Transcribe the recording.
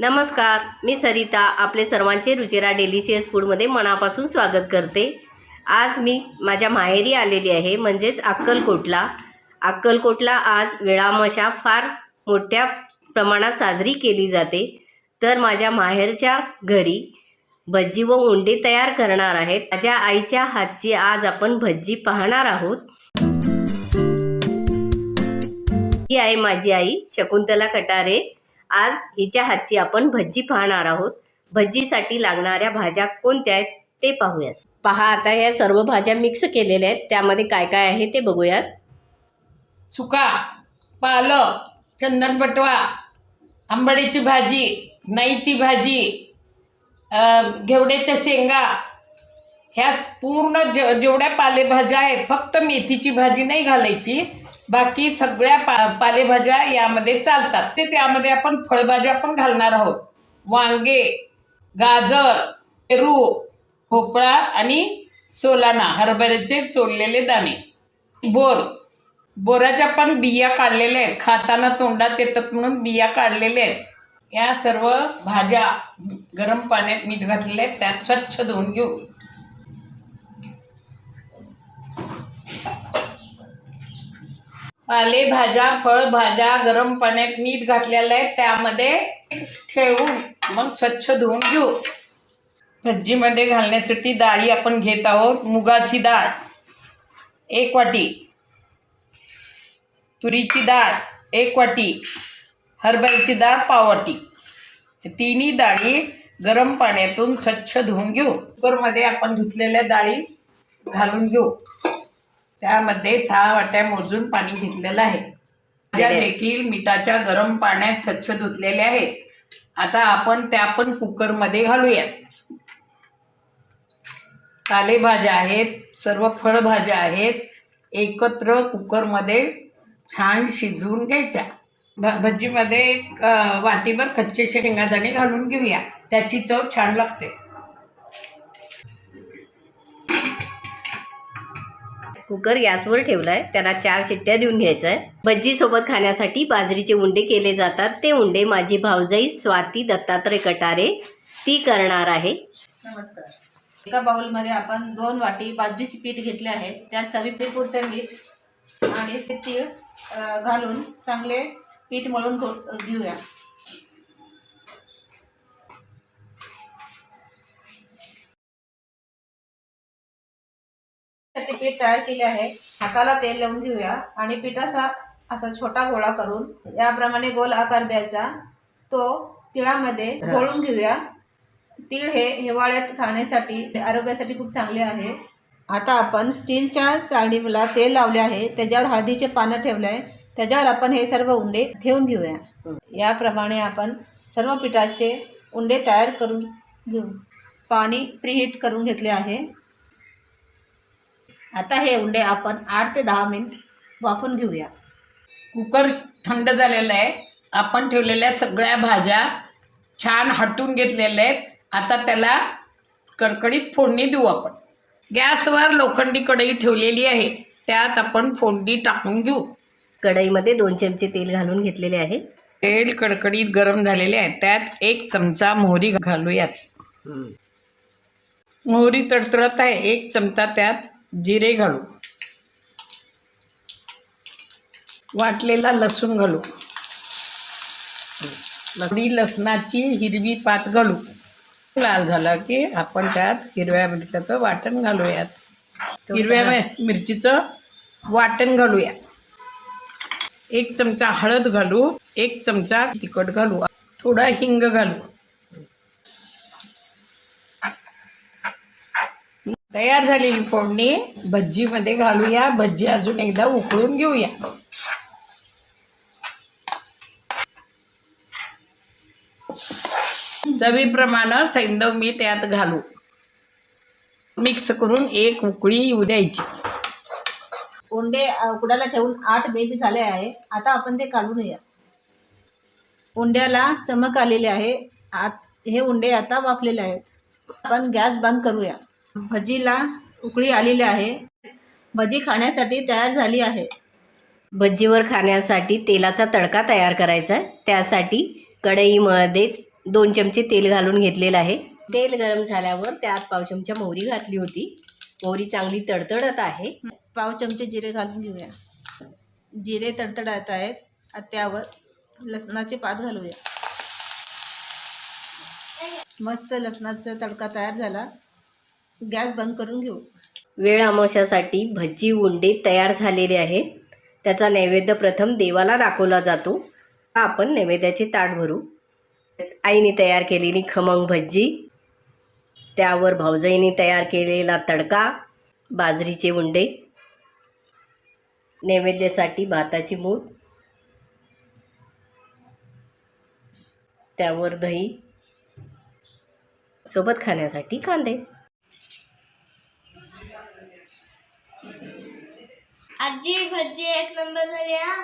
नमस्कार मी सरिता आपले सर्वांचे रुचिरा डेलिशियस फूडमध्ये मनापासून स्वागत करते. आज मी माझ्या माहेरी आलेली आहे म्हणजेच अक्कलकोटला. अक्कलकोटला आज वेळामशा फार मोठ्या प्रमाणात साजरी केली जाते. तर माझ्या माहेरच्या घरी भज्जी व उंडे तयार करणार आहेत. माझ्या आईच्या हातची आज आपण भज्जी पाहणार आहोत. ही आहे माझी आई शकुंतला कटारे. आज हिच्या हातची आपण भज्जी पाहणार आहोत. भज्जीसाठी लागणाऱ्या भाज्या कोणत्या आहेत ते पाहूयात. पहा आता या सर्व भाज्या मिक्स केलेल्या आहेत. त्यामध्ये काय काय आहे ते बघूयात. सुका पालक चंदन बटवा आंबडीची भाजी नाईची भाजी घेवड्याच्या शेंगा. ह्या पूर्ण जे जेवढ्या पालेभाज्या आहेत फक्त मेथीची भाजी नाही घालायची. बाकी सगळ्या पा पालेभाज्या यामध्ये चालतात. तेच यामध्ये आपण फळभाज्या पण घालणार आहोत. वांगे गाजर पेरू भोपळा आणि सोलाना हरभऱ्याचे सोललेले दाणे. बोर. बोराच्या पण बिया काढलेल्या आहेत. खाताना तोंडात येतात म्हणून बिया काढलेल्या आहेत. या सर्व भाज्या गरम पाण्यात मीठ घातलेले आहेत. त्यात स्वच्छ धुवून घेऊ. पालेभाज्या फळभाज्या गरम पाण्यात मीठ घातलेलं आहे त्यामध्ये ठेवून मग स्वच्छ धुवून घेऊ. भज्जीमध्ये घालण्यासाठी डाळी आपण घेत आहोत मुगाची डाळ एक वाटी तुरीची डाळ एक वाटी हरभऱ्याची डाळ पाव वाटी. तिन्ही डाळी गरम पाण्यातून स्वच्छ धुवून घेऊ. कुकरमध्ये आपण धुतलेल्या डाळी घालून घेऊ. त्यामध्ये सहा वाट्या मोजून पाणी घेतलेलं आहे. त्या देखील मिठाच्या गरम पाण्यात स्वच्छ धुतलेल्या आहेत. आता आपण त्या पण कुकरमध्ये घालूयात. पालेभाज्या आहेत सर्व फळभाज्या आहेत एकत्र कुकरमध्ये छान शिजवून घ्यायच्या. भ भज्जीमध्ये एक, अ, वाटीभर कच्चे शेंगादाणे घालून घेऊया. त्याची चव छान लागते. कुकर गॅसवर ठेवला आहे त्याला चार शिट्ट्या देऊन घ्यायचं आहे भज्जीसोबत खाण्यासाठी बाजरीचे उंडे केले जातात. ते उंडे माझी भावजाई स्वाती दत्तात्रय कटारे ती करणार आहे. नमस्कार. एका बाउलमध्ये आपण दोन वाटी बाजरीचे पीठ घेतले आहे. त्यात चवीपुरते मीठ आणि ते तीळ घालून चांगले पीठ मळून घेऊया. ते पीठ तयार केले आहे. हाताला तेल लावून घेऊया. आणि पिठाचा असा छोटा गोळा करून याप्रमाणे गोल आकार द्यायचा. तो तिळामध्ये घोळून घेऊया. तीळ हे हिवाळ्यात खाण्यासाठी आरोग्यासाठी खूप चांगले आहे. आता आपण स्टीलच्या चाळणीला तेल लावले आहे. त्याच्यावर हळदीचे पानं ठेवले आहे. त्याच्यावर आपण हे सर्व उंडे ठेवून घेऊया. याप्रमाणे आपण सर्व पिठाचे उंडे तयार करून घेऊ. पाणी प्रीहीट करून घेतले आहे. आता हे उंडे आपण आठ ते दहा मिनिट वाफून घेऊया. कुकर थंड झालेलं आहे. आपण ठेवलेल्या सगळ्या भाज्या छान हटून घेतलेल्या आहेत. आता त्याला कडकडीत फोडणी देऊ आपण. गॅसवर लोखंडी कढई ठेवलेली आहे. त्यात आपण फोडणी टाकून घेऊ. कढईमध्ये दोन चमचे तेल घालून घेतलेले आहे. तेल कडकडीत गरम झालेले आहे. त्यात एक चमचा मोहरी घालूयात. मोहरी तडतडत आहे. एक चमचा त्यात जिरे घालू. वाटलेला लसूण घालू. लसणी लसणाची हिरवी पात घालू. लाल झाला की आपण त्यात हिरव्या मिरच्याचं वाटण घालूयात. हिरव्या मिर- मिरचीचं वाटण घालूया. एक चमचा हळद घालू एक चमचा तिखट घालू थोडा हिंग घालू. तयार झालेली फोडणी भज्जीमध्ये घालूया. भज्जी अजून एकदा उकळून घेऊया. चवीप्रमाणे सैंदव मी त्यात घालू. मिक्स करून एक उकळी येऊ द्यायची. उंडे अ, उकडायला ठेवून आठ मिनिट झाले आहे. आता आपण ते काढून या उंड्याला चमक आलेली आहे. आत हे उंडे आता वाफलेले आहेत. आपण गॅस बंद करूया. भजीला उकळी आलेली आहे. भजी खाण्यासाठी तयार झाली आहे. भज्जीवर खाण्यासाठी तेलाचा तडका तयार करायचा आहे. त्यासाठी कढईमध्ये दोन चमचे तेल घालून घेतलेलं आहे. तेल गरम झाल्यावर त्यात पाव चमचा मोहरी घातली होती. मोहरी चांगली तडतडत आहे. पाव चमचे जिरे घालून घेऊया. जिरे तडतडत आहेत. त्यावर लसणाचे पात घालूया. मस्त लसणाचा तडका तयार झाला. गॅस बंद करून घेऊ. वेळ अमावश्यासाठी भजी उंडे तयार झालेले आहेत. त्याचा नैवेद्य प्रथम देवाला दाखवला जातो. आपण नैवेद्याचे ताट भरू. आईने तयार केलेली खमंग भजी त्यावर भाऊजाईने तयार केलेला तडका बाजरीचे उंडे नैवेद्यासाठी भाताची मूठ त्यावर दही सोबत खाण्यासाठी कांदे. आजी भजी एक नंबर झाली हा?